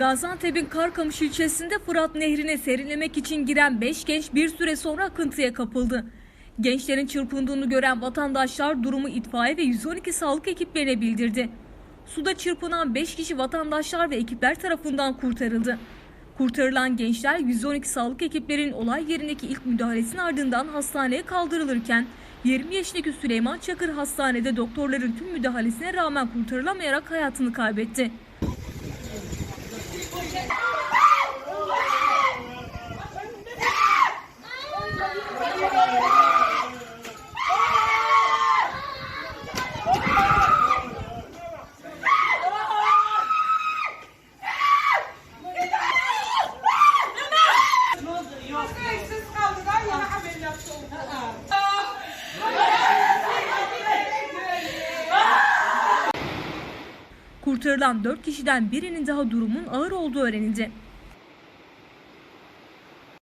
Gaziantep'in Karkamış ilçesinde Fırat Nehri'ne serinlemek için giren 5 genç bir süre sonra akıntıya kapıldı. Gençlerin çırpındığını gören vatandaşlar durumu itfaiye ve 112 sağlık ekiplerine bildirdi. Suda çırpınan 5 kişi vatandaşlar ve ekipler tarafından kurtarıldı. Kurtarılan gençler 112 sağlık ekiplerinin olay yerindeki ilk müdahalesinin ardından hastaneye kaldırılırken 20 yaşındaki Süleyman Çakır hastanede doktorların tüm müdahalesine rağmen kurtarılamayarak hayatını kaybetti. Thank you. Kurtarılan 4 kişiden birinin daha durumun ağır olduğu öğrenildi.